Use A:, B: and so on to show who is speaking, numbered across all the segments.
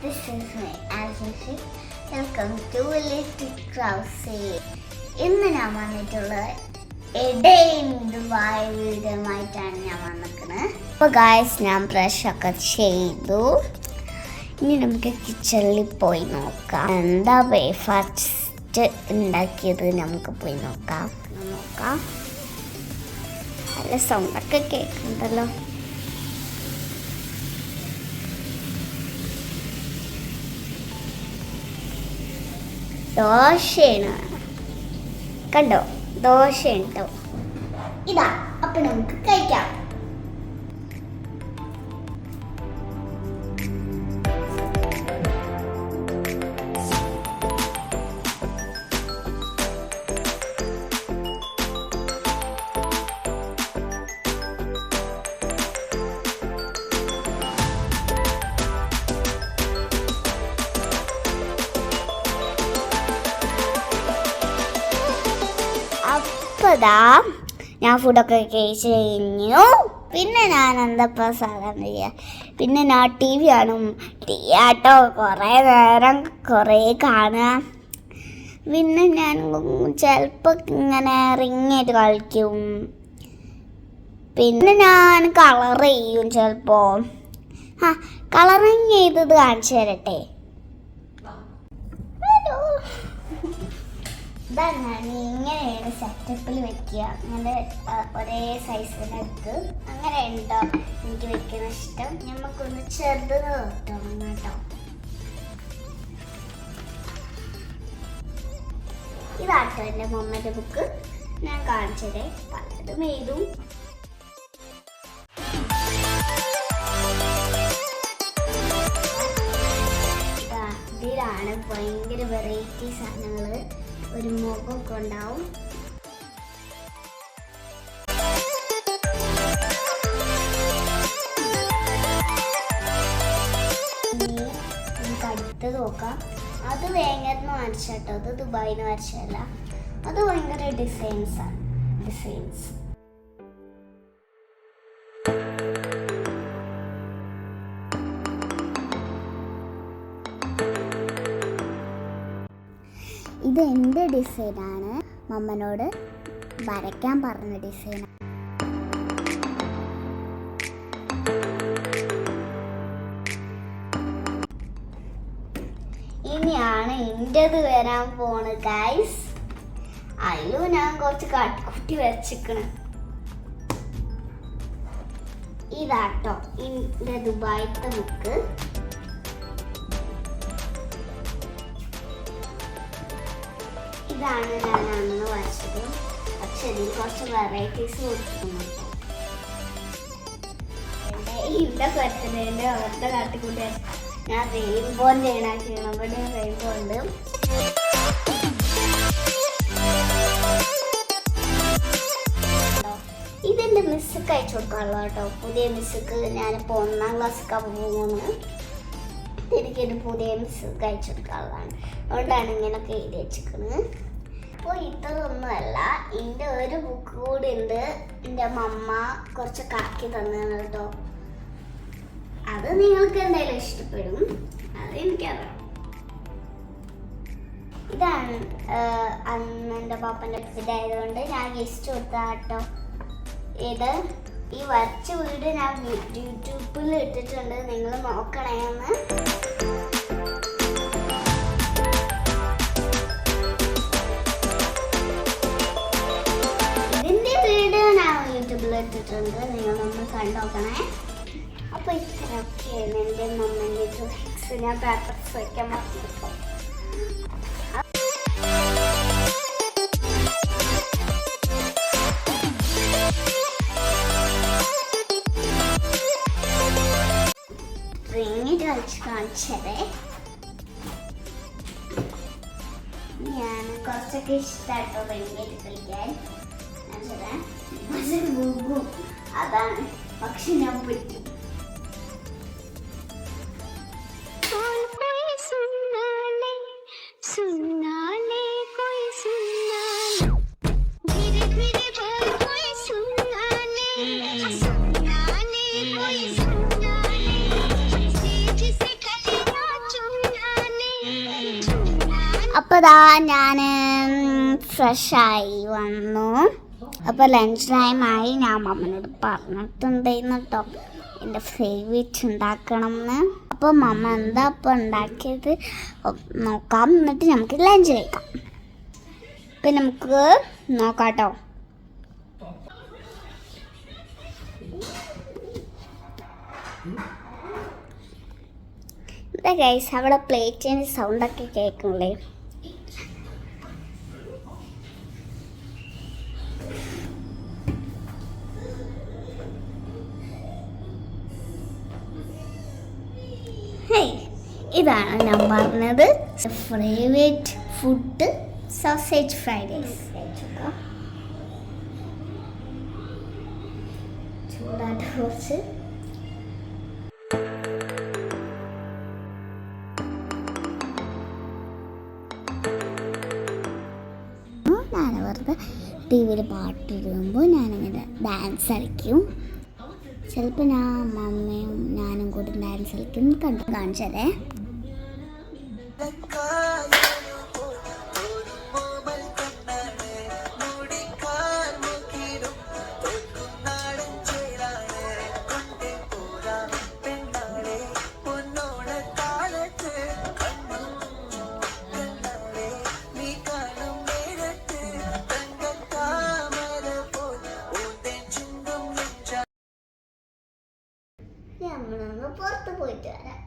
A: This is me, Ashley. Welcome to Little Krause. ഇന്ന് ഞാൻ വന്നിട്ടുള്ളത് എഡേൻ ദുബായ് വീടുമായിട്ടാണ് ഞാൻ വന്നിരിക്കുന്നത് അപ്പോൾ ഗായസ് ഞാൻ ബ്രഷ് ഒക്കെ ചെയ്തു ഇനി നമുക്ക് കിച്ചണിൽ പോയി നോക്കാം എന്താ ബ്രേക്ക്ഫാസ്റ്റ് ഉണ്ടാക്കിയത് നമുക്ക് പോയി നോക്കാം നോക്കാം നല്ല സൗണ്ടൊക്കെ കേൾക്കുന്നുണ്ടല്ലോ ദോശയാണ്. കണ്ടോ? ദോശയുണ്ടോ. ഇതാ അപ്പൊ നമുക്ക് കഴിക്കാം. അപ്പതാ ഞാൻ ഫുഡൊക്കെ കഴിച്ച് കഴിഞ്ഞു. പിന്നെ ഞാൻ എന്താ സാധാരണ ചെയ്യുക പിന്നെ ഞാൻ ടി വി കാണും. ടി ആട്ടോ കുറേ നേരം കുറേ കാണുക. പിന്നെ ഞാൻ ചിലപ്പോൾ ഇങ്ങനെ റിങ്ങായിട്ട് കളിക്കും. പിന്നെ ഞാൻ കളർ ചെയ്യും ചിലപ്പോൾ ആ കളറിങ് ചെയ്തത് കാണിച്ചു തരട്ടെ? ഇതാണ് ഇങ്ങനെയാണ് സെറ്റപ്പിൽ വെക്കുക. അങ്ങനെ ഒരേ സൈസിനടുത്ത് അങ്ങനെ ഉണ്ടോ എനിക്ക് വെക്കുന്ന ഇഷ്ടം. നമുക്കൊന്ന് ചെറുത് തുടങ്ങാം കേട്ടോ ഇതാട്ടോ എന്റെ മമ്മയുടെ ബുക്ക് ഞാൻ കാണിച്ചതേ. പലതും എഴുതും. ഭയങ്കര വെറൈറ്റി സാധനങ്ങൾ ഒരു മുഖമൊക്കെ ഉണ്ടാവും അടുത്ത് നോക്കാം. അത് വേങ്ങന്ന് വരച്ചാട്ടോ. അത് ദുബായിന്ന് വരച്ചല്ല അത് ഭയങ്കര ഡിസൈൻസ് ആണ് ഡിസൈൻസ് എന്റെ ഡിസൈനാണ്? മമ്മനോട് വരയ്ക്കാൻ പറഞ്ഞ ഡിസൈൻ ഇനിയാണ് എന്റെത് വരാൻ പോണ് ഗൈസ് അയ്യോ ഞാൻ കുറച്ച് കാട്ടിക്കുട്ടി വെച്ചിക്കണ് ഇതാട്ടോ എന്റെ ദുബായിത്തെ ബുക്ക് ഇതാണ് ഞാൻ അന്ന് വരച്ചത്. പക്ഷെ ഇതിൽ കുറച്ച് വെറൈറ്റീസ് കൊടുക്കുന്നുണ്ട് ഇവിടെ പറ്റുന്നതിന്റെ അവരുടെ കാട്ടിക്കൂട്ടി ഞാൻ റെയിൻബോ ചെയ്യണാക്കിയാണ് അവിടെ റെയിൻബോ ഉണ്ട്. ഇതെന്റെ മിസ്സക്ക് അയച്ചു കൊടുക്കാനുള്ള കേട്ടോ. പുതിയ മിസ്സക്ക് ഞാനിപ്പോൾ ഒന്നാം ക്ലാസ്സൊക്കെ പോകുന്നത്. എനിക്ക് ഒരു പുതിയ മിസ്സക്ക് അയച്ചു കൊടുക്കാനുള്ളതാണ് അതുകൊണ്ടാണ് ഇങ്ങനെയൊക്കെ എഴുതി വെച്ചിരിക്കുന്നത്. അപ്പോൾ ഇതൊന്നുമല്ല എന്റെ ഒരു ബുക്ക് കൂടി ഉണ്ട് എന്റെ മമ്മ കുറച്ച് കാക്കി തന്നതാണ് കേട്ടോ. അത് നിങ്ങൾക്ക് എന്തായാലും ഇഷ്ടപ്പെടും. അത് എനിക്കറിയാം. ഇതാണ് എന്റെ പാപ്പന്റെ ആയതുകൊണ്ട് ഞാൻ ഗസ്റ്റ് കൊടുത്താ കേട്ടോ. ഇത് ഈ വരച്ച വീട് ഞാൻ യൂട്യൂബിൽ ഇട്ടിട്ടുണ്ട്. നിങ്ങൾ നോക്കണേ യൂട്യൂബിൽ നിങ്ങളൊന്ന് കണ്ടോക്കണേ. അപ്പൊ ഇത്രയൊക്കെയാണ് എന്റെ മമ്മന്റെ ഡ്രസ്സ് ഞാൻ പേപ്പർസ് വയ്ക്കാൻ പറഞ്ഞപ്പോൾ റിങ്ങിട്ട് കളിച്ച് കാണിച്ചതേ. ഞാൻ കുറച്ചൊക്കെ ഇഷ്ടമായിട്ടോ റിങ്ങിട്ട് കളിക്കാൻ. അതാണ്. പക്ഷെ ഞാൻ പറ്റി അപ്പോൾ ദാ ഞാൻ ഫ്രഷായി വന്നു. അപ്പോൾ ലഞ്ച് ടൈമായി ഞാൻ മമ്മനോട് പറഞ്ഞിട്ടുണ്ടായിരുന്നു കേട്ടോ എന്റെ ഫേവറേറ്റ് ഉണ്ടാക്കണം എന്ന് അപ്പോൾ മമ്മ എന്താ അപ്പോൾ ഉണ്ടാക്കിയത്? നോക്കാം. എന്നിട്ട് നമുക്ക് ലഞ്ച് കഴിക്കാം. ഇപ്പം നമുക്ക് നോക്കാം കേട്ടോ എന്താ ഗൈസ് അവിടെ പ്ലേറ്റിന്റെ സൗണ്ടൊക്കെ കേൾക്കുന്നില്ലേ? ഇതാണ് ഞാൻ പറഞ്ഞത് favourite food sausage fried rice കുറച്ച് ഞാൻ വെറുതെ ടി വിയിൽ പാട്ടിടുമ്പോൾ ഞാനിങ്ങനെ ഡാൻസ് കളിക്കും. ചിലപ്പോൾ ഞാൻ മമ്മയും ഞാനും കൂടി ഡാൻസ് കളിക്കും കണ്ടു കാണിച്ചതേ. നമ്മളൊന്ന് പുറത്ത് പോയിട്ട് വരാം.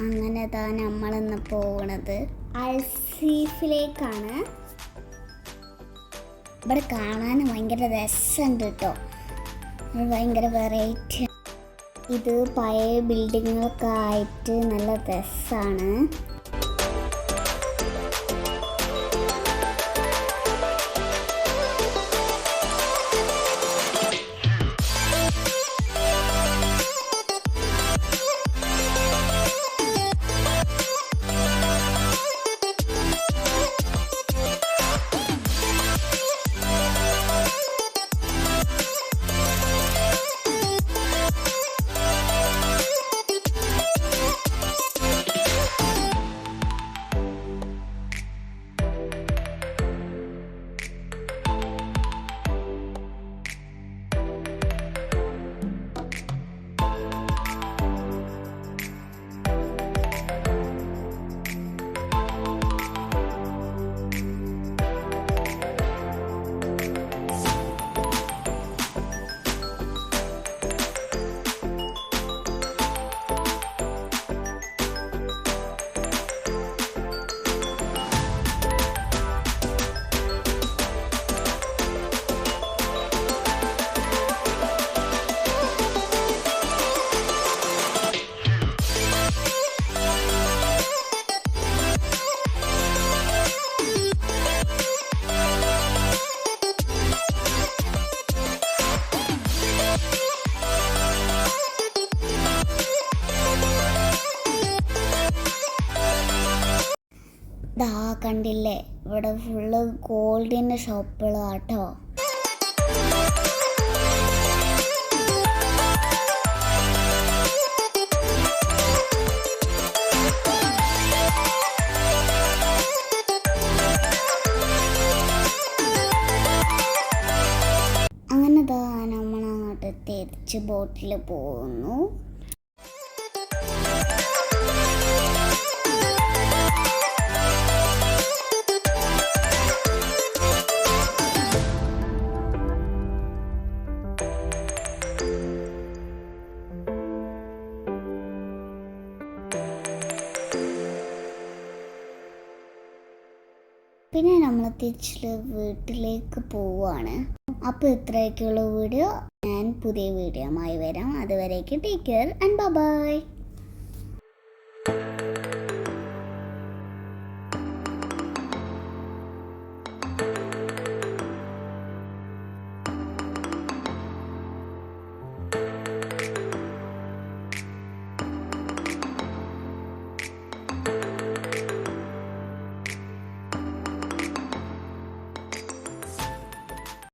A: അങ്ങനെ താ നമ്മളിന്ന് പോകണത് അൽസീഫിലേക്കാണ്. ഇവിടെ കാണാൻ ഭയങ്കര രസമുണ്ട് കേട്ടോ ഭയങ്കര വെറൈറ്റി ഇത് പഴയ ബിൽഡിങ്ങൊക്കെ ആയിട്ട് നല്ല രസമാണ് കണ്ടില്ലേ? ഇവിടെ ഫുള്ള് ഗോൾഡിന്റെ ഷോപ്പുകളാട്ടോ. അങ്ങനെ ദാ നമ്മളങ്ങോട്ട് തിരിച്ച് ബോട്ടിൽ പോകുന്നു. പിന്നെ നമ്മൾ തിരിച്ച് വീട്ടിലേക്ക് പോവുകയാണ് അപ്പോൾ ഇത്രയൊക്കെയുള്ള വീഡിയോ. ഞാൻ പുതിയ വീഡിയോ ആയി വരാം. അതുവരേക്ക് ടേക്ക് കെയർ ആൻഡ് ബൈ.